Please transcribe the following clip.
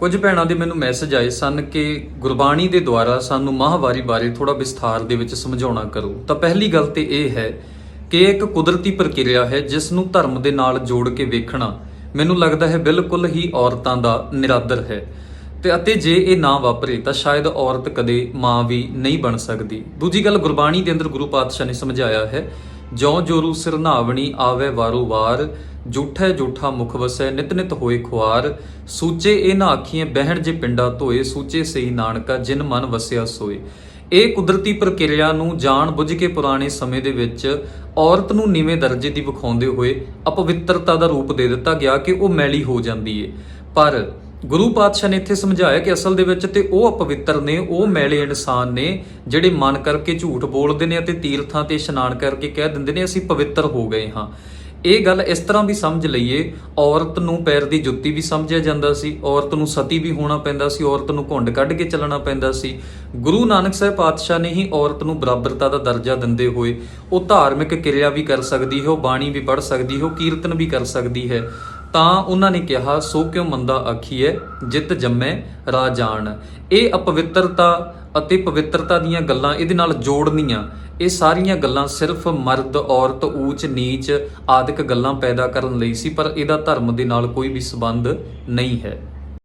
ਕੁਝ ਭੈਣਾਂ ਦੇ ਮੈਨੂੰ ਮੈਸੇਜ ਆਏ ਸਨ ਕਿ ਗੁਰਬਾਣੀ ਦੇ ਦੁਆਰਾ ਸਾਨੂੰ ਮਾਹਵਾਰੀ ਬਾਰੇ ਥੋੜਾ ਵਿਸਥਾਰ ਦੇ ਵਿੱਚ ਸਮਝਾਉਣਾ ਕਰੋ। ਤਾਂ ਪਹਿਲੀ ਗੱਲ ਤੇ ਇਹ ਹੈ ਕਿ ਇਹ ਇੱਕ ਕੁਦਰਤੀ ਪ੍ਰਕਿਰਿਆ ਹੈ, ਜਿਸ ਨੂੰ ਧਰਮ ਦੇ ਨਾਲ ਜੋੜ ਕੇ ਵੇਖਣਾ ਮੈਨੂੰ ਲੱਗਦਾ ਹੈ ਬਿਲਕੁਲ ਹੀ ਔਰਤਾਂ ਦਾ ਨਿਰਾਦਰ ਹੈ। ਤੇ ਅਤੇ ਜੇ ਇਹ ਨਾ ਵਾਪਰੇ, ਤਾਂ ਸ਼ਾਇਦ ਔਰਤ ਕਦੇ ਮਾਂ ਵੀ ਨਹੀਂ ਬਣ ਸਕਦੀ। ਦੂਜੀ ਗੱਲ, ਗੁਰਬਾਣੀ ਦੇ ਅੰਦਰ ਗੁਰੂ ਪਾਤਸ਼ਾਹ ਨੇ ਸਮਝਾਇਆ ਹੈ ਜਿਉ ਜੋਰੂ ਸਿਰਨਾਵਣੀ ਆਵੇ ਵਾਰੋ ਵਾਰ ਝੂਠੈ ਜੂਠਾ ਮੁਖ ਵਸੈ ਨਿਤ ਨਿਤ ਹੋਏ ਖੁਆਰ। ਸੂਚੇ ਇਹ ਨਾ ਆਖੀਆਂ ਬਹਿਣ ਜੇ ਪਿੰਡਾ ਧੋਏ, ਸੂਚੇ ਸਹੀ ਨਾਨਕਾ ਜਿਨ ਮਨ ਵਸਿਆ ਸੋਏ। ਇਹ ਕੁਦਰਤੀ ਪ੍ਰਕਿਰਿਆ ਨੂੰ ਜਾਣ ਬੁੱਝ ਕੇ ਪੁਰਾਣੇ ਸਮੇਂ ਦੇ ਵਿੱਚ ਔਰਤ ਨੂੰ ਨੀਵੇਂ ਦਰਜੇ ਦੀ ਵਿਖਾਉਂਦੇ ਹੋਏ ਅਪਵਿੱਤਰਤਾ ਦਾ ਰੂਪ ਦੇ ਦਿੱਤਾ ਗਿਆ ਕਿ ਉਹ ਮੈਲੀ ਹੋ ਜਾਂਦੀ ਏ। ਪਰ ਗੁਰੂ ਪਾਤਸ਼ਾਹ ਨੇ ਇੱਥੇ ਸਮਝਾਇਆ ਕਿ ਅਸਲ ਦੇ ਵਿੱਚ ਤੇ ਉਹ ਅਪਵਿੱਤਰ ਨੇ, ਉਹ ਮੈਲੇ ਇਨਸਾਨ ਨੇ, ਜਿਹੜੇ ਮਨ ਕਰਕੇ ਝੂਠ ਬੋਲਦੇ ਨੇ ਅਤੇ ਤੀਰਥਾਂ ਤੇ ਇਸ਼ਨਾਨ ਕਰਕੇ ਕਹਿ ਦਿੰਦੇ ਨੇ, ਅਸੀਂ ਪਵਿੱਤਰ ਹੋ ਗਏ ਹਾਂ। ਇਹ ਗੱਲ ਇਸ ਤਰ੍ਹਾਂ ਵੀ ਸਮਝ ਲਈਏ, ਔਰਤ ਨੂੰ ਪੈਰ ਦੀ ਜੁੱਤੀ ਵੀ ਸਮਝਿਆ ਜਾਂਦਾ ਸੀ, ਔਰਤ ਨੂੰ ਸਤੀ ਵੀ ਹੋਣਾ ਪੈਂਦਾ ਸੀ, ਔਰਤ ਨੂੰ ਘੁੰਡ ਕੱਢ ਕੇ ਚੱਲਣਾ ਪੈਂਦਾ ਸੀ। ਗੁਰੂ ਨਾਨਕ ਸਾਹਿਬ ਪਾਤਸ਼ਾਹ ਨੇ ਹੀ ਔਰਤ ਨੂੰ ਬਰਾਬਰਤਾ ਦਾ ਦਰਜਾ ਦਿੰਦੇ ਹੋਏ, ਉਹ ਧਾਰਮਿਕ ਕਿਰਿਆ ਵੀ ਕਰ ਸਕਦੀ ਹੈ, ਉਹ ਬਾਣੀ ਵੀ ਪੜ੍ਹ ਸਕਦੀ ਹੈ, ਉਹ ਕੀਰਤਨ ਵੀ ਕਰ ਸਕਦੀ ਹੈ। ਤਾਂ ਉਹਨਾਂ ਨੇ ਕਿਹਾ, ਸੋ ਕਿਉ ਮੰਦਾ ਆਖੀਐ, ਜਿਤ ਜੰਮੈ ਰਾਜਾਨ ਇਹ ਅਪਵਿੱਤਰਤਾ ਅਤੇ ਪਵਿੱਤਰਤਾ ਦੀਆਂ ਗੱਲਾਂ ਇਹਦੇ ਨਾਲ ਜੋੜਨੀਆਂ। ਇਹ ਸਾਰੀਆਂ ਗੱਲਾਂ ਸਿਰਫ ਮਰਦ, ਔਰਤ, ਊਚ, ਨੀਚ ਆਦਿਕ ਗੱਲਾਂ ਪੈਦਾ ਕਰਨ ਲਈ ਸੀ, ਪਰ ਇਹਦਾ ਧਰਮ ਦੇ ਨਾਲ ਕੋਈ ਵੀ ਸੰਬੰਧ ਨਹੀਂ ਹੈ।